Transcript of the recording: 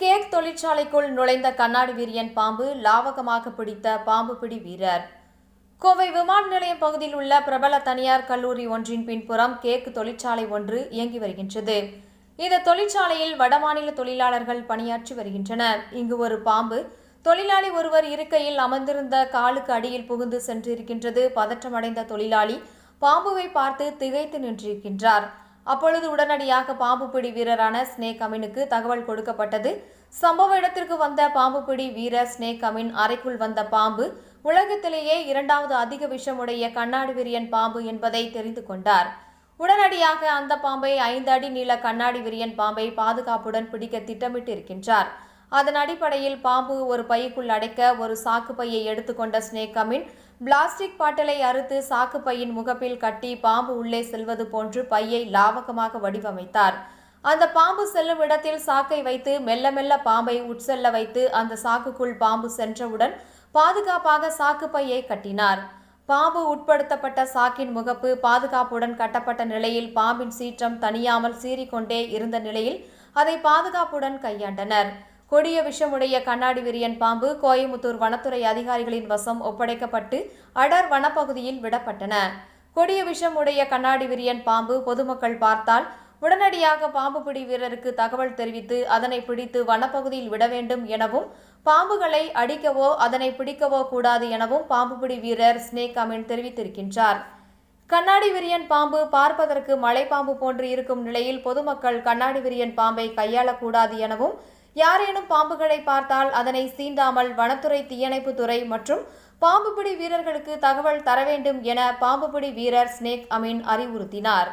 Cake தொழிற்சாலைக்குள் நுழைந்த கண்ணாடி வீரியன் பாம்பு லாவகமாக பிடித்த பாம்பு பிடி வீரர். கோவை விமான நிலையம் பகுதியில் உள்ள பிரபல தனியார் கல்லூரி ஒன்றின் பின்புறம் கேக் தொழிற்சாலை ஒன்று இயங்கி வருகின்றது. இந்த தொழிற்சாலையில் வடமாநில தொழிலாளர்கள் பணியாற்றி வருகின்றனர். இங்கு ஒரு பாம்பு தொழிலாளி ஒருவர் இருக்கையில் அமர்ந்திருந்த காலுக்கு அடியில் புகுந்து சென்றிருக்கின்றது. பதற்றமடைந்த தொழிலாளி பாம்புவை பார்த்து திகைத்து நின்றிருக்கின்றார். அப்பொழுது உடனடியாக பாம்பு பிடி வீரரான ஸ்னேக் அமீனுக்கு தகவல் கொடுக்கப்பட்டது. சம்பவ இடத்திற்கு வந்த பாம்பு பிடி வீரர் ஸ்னேக் அமீன் அறைக்குள் வந்த பாம்பு உலகத்திலேயே இரண்டாவது அதிக விஷமுடைய கண்ணாடி விரியன் பாம்பு என்பதை தெரிந்து கொண்டார். உடனடியாக அந்த பாம்பை ஐந்து அடி நீள கண்ணாடி விரியன் பாம்பை பாதுகாப்புடன் பிடிக்க திட்டமிட்டிருக்கின்றார். அதன் அடிப்படையில் பாம்பு ஒரு பைக்குள் அடைக்க ஒரு சாக்கு பையை எடுத்துக்கொண்ட ஸ்னேக் அமீன் பிளாஸ்டிக் பாட்டலை அறுத்து சாக்கு பையின் முகப்பில் கட்டி பாம்பு உள்ளே செல்வது போன்று பையை லாவகமாக வடிவமைத்தார். அந்த பாம்பு செல்லும் இடத்தில் சாக்கை வைத்து மெல்ல மெல்ல பாம்பை உட்செல்ல வைத்து அந்த சாக்குக்குள் பாம்பு சென்றவுடன் பாதுகாப்பாக சாக்கு பையை கட்டினார். பாம்பு உட்படுத்தப்பட்ட சாக்கின் முகப்பு பாதுகாப்புடன் கட்டப்பட்ட நிலையில் பாம்பின் சீற்றம் தணியாமல் சீறிக்கொண்டே இருந்த நிலையில் அதை பாதுகாப்புடன் கையாண்டனர். கொடிய விஷமுடைய கண்ணாடி விரியன் பாம்பு கோயமுத்தூர் வனத்துறை அதிகாரிகளின் வசம் ஒப்படைக்கப்பட்டு அடர் வனப்பகுதியில் விடப்பட்டன. கொடிய விஷம் உடைய கண்ணாடி விரியன் பாம்பு பொதுமக்கள் பார்த்தால் உடனடியாக பாம்பு பிடி வீரருக்கு தகவல் தெரிவித்து அதனை பிடித்து வனப்பகுதியில் விட வேண்டும் எனவும் பாம்புகளை அடிக்கவோ அதனை பிடிக்கவோ கூடாது எனவும் பாம்பு பிடி வீரர் ஸ்னேக் அமீன் தெரிவித்திருக்கின்றார். கண்ணாடி விரியன் பாம்பு பார்ப்பதற்கு மலைப்பாம்பு போன்று இருக்கும் நிலையில் பொதுமக்கள் கண்ணாடி விரியன் பாம்பை கையாளக்கூடாது எனவும் யாரேனும் பாம்புகளை பார்த்தால் அதனை சீண்டாமல் வனத்துறை தீயணைப்பு துறை மற்றும் பாம்புபிடி வீரர்களுக்கு தகவல் தர வேண்டும் என பாம்புபிடி வீரர் ஸ்னேக் அமீன் அறிவுறுத்தினார்.